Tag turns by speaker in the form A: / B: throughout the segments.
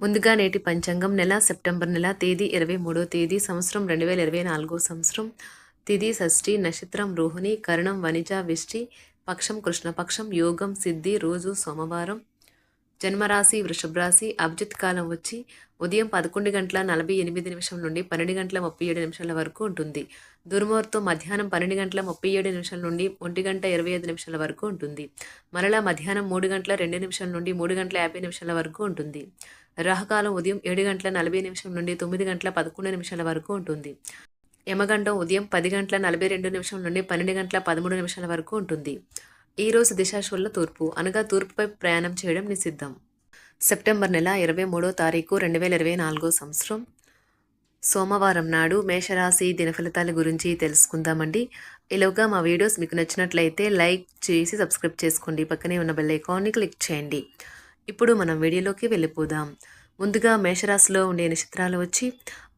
A: ముందుగా నేటి పంచాంగం నెల సెప్టెంబర్ నెల తేదీ ఇరవై మూడో తేదీ సంవత్సరం రెండు వేల ఇరవై నాలుగో సంవత్సరం. తిథి షష్ఠి నక్షత్రం రోహిణి కరణం వనిజ విష్టి పక్షం కృష్ణపక్షం యోగం సిద్ధి రోజు సోమవారం. జన్మరాశి వృషభరాశి అభిజిత్ కాలం వచ్చి ఉదయం పదకొండు గంటల నలభై ఎనిమిది నిమిషం నుండి పన్నెండు గంటల ముప్పై ఏడు నిమిషాల వరకు ఉంటుంది. దుర్ముహూర్తం మధ్యాహ్నం పన్నెండు గంటల ముప్పై ఏడు నిమిషాల నుండి ఒంటి గంట ఇరవై ఐదు నిమిషాల వరకు ఉంటుంది. మరలా మధ్యాహ్నం మూడు గంటల రెండు నిమిషాల నుండి మూడు గంటల యాభై నిమిషాల వరకు ఉంటుంది. రాహకాలం ఉదయం ఏడు గంటల నలభై నిమిషం నుండి తొమ్మిది గంటల పదకొండు నిమిషాల వరకు ఉంటుంది. యమగండం ఉదయం పది గంటల నలభై రెండు నిమిషం నుండి పన్నెండు గంటల పదమూడు నిమిషాల వరకు ఉంటుంది. ఈ రోజు దిశాశూల తూర్పు అనగా తూర్పుపై ప్రయాణం చేయడం నిషిద్ధం. సెప్టెంబర్ నెల ఇరవై మూడో తారీఖు రెండు వేల ఇరవై నాలుగో సంవత్సరం. సోమవారం నాడు మేషరాశి దినఫలితాల గురించి తెలుసుకుందామండి. ఇలాగా మా వీడియోస్ మీకు నచ్చినట్లయితే లైక్ చేసి సబ్స్క్రైబ్ చేసుకోండి. పక్కనే ఉన్న బెల్ ఐకాన్ని క్లిక్ చేయండి. ఇప్పుడు మనం వీడియోలోకి వెళ్ళిపోదాం. ముందుగా మేషరాశిలో ఉండే నక్షత్రాలు వచ్చి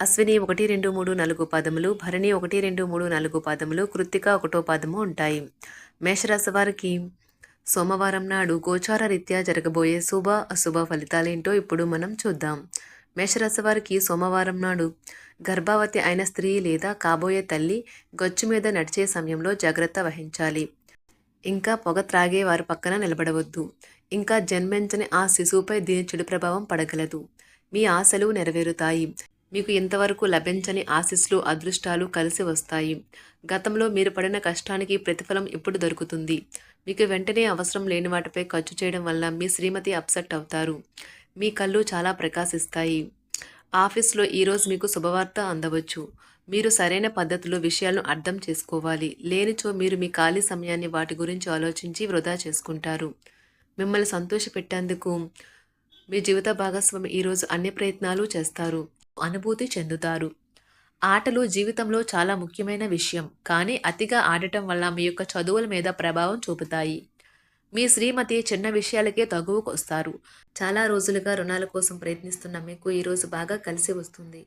A: అశ్విని ఒకటి రెండు మూడు నాలుగు పాదములు భరణి ఒకటి రెండు మూడు నాలుగు పాదములు కృత్తిక ఒకటో పాదము ఉంటాయి. మేషరాశి వారికి సోమవారం నాడు గోచార రీత్యా జరగబోయే శుభ అశుభ ఫలితాలేంటో ఇప్పుడు మనం చూద్దాం. మేషరాశి వారికి సోమవారం నాడు గర్భవతి అయిన స్త్రీ లేదా కాబోయే తల్లి గచ్చు మీద నడిచే సమయంలో జాగ్రత్త వహించాలి. ఇంకా పొగ త్రాగే వారి పక్కన నిలబడవద్దు. ఇంకా జన్మించని ఆ శిశువుపై దీని చెడు ప్రభావం పడగలదు. మీ ఆశలు నెరవేరుతాయి. మీకు ఇంతవరకు లభించని ఆశీస్సులు అదృష్టాలు కలిసి వస్తాయి. గతంలో మీరు పడిన కష్టానికి ప్రతిఫలం ఇప్పుడు దొరుకుతుంది. మీకు వెంటనే అవసరం లేని వాటిపై ఖర్చు చేయడం వల్ల మీ శ్రీమతి అప్సెట్ అవుతారు. మీ కళ్ళు చాలా ప్రకాశిస్తాయి. ఆఫీస్లో ఈరోజు మీకు శుభవార్త అందవచ్చు. మీరు సరైన పద్ధతిలో విషయాలను అర్థం చేసుకోవాలి. లేనిచో మీరు మీ ఖాళీ సమయాన్ని వాటి గురించి ఆలోచించి వృధా చేసుకుంటారు. మిమ్మల్ని సంతోషపెట్టేందుకు మీ జీవిత భాగస్వామి ఈరోజు అన్ని ప్రయత్నాలు చేస్తారు. అనుభూతి చెందుతారు. ఆటలు జీవితంలో చాలా ముఖ్యమైన విషయం. కానీ అతిగా ఆడటం వల్ల మీ యొక్క చదువుల మీద ప్రభావం చూపుతాయి. మీ శ్రీమతి చిన్న విషయాలకే తగువకొస్తారు. చాలా రోజులుగా రుణాల కోసం ప్రయత్నిస్తున్న మీకు ఈరోజు బాగా కలిసి వస్తుంది.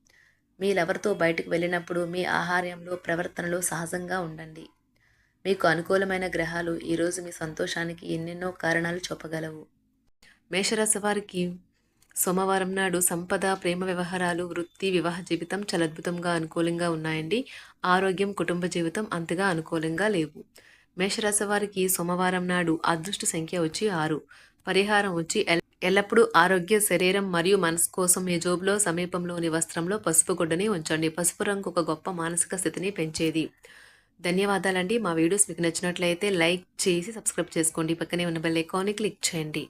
A: మీ లవర్తో బయటకు వెళ్ళినప్పుడు మీ ఆహార్యంలో ప్రవర్తనలో సహజంగా ఉండండి. మీకు అనుకూలమైన గ్రహాలు ఈరోజు మీ సంతోషానికి ఎన్నెన్నో కారణాలు చూపగలవు. మేషరాశి వారికి సోమవారం నాడు సంపద ప్రేమ వ్యవహారాలు వృత్తి వివాహ జీవితం చాలా అద్భుతంగా అనుకూలంగా ఉన్నాయండి. ఆరోగ్యం కుటుంబ జీవితం అంతగా అనుకూలంగా లేవు. మేషరాశి వారికి సోమవారం నాడు అదృష్ట సంఖ్య వచ్చి ఆరు. పరిహారం వచ్చి ఎల్లప్పుడూ ఆరోగ్య శరీరం మరియు మనసు కోసం మీ జోబులో సమీపంలోని వస్త్రంలో పసుపు గుడ్డని ఉంచండి. పసుపు రంగు ఒక గొప్ప మానసిక స్థితిని పెంచేది. ధన్యవాదాలండి. మా వీడియోస్ మీకు నచ్చినట్లయితే లైక్ చేసి సబ్స్క్రైబ్ చేసుకోండి. పక్కనే ఉన్న బెల్ ఐకాన్ని క్లిక్ చేయండి.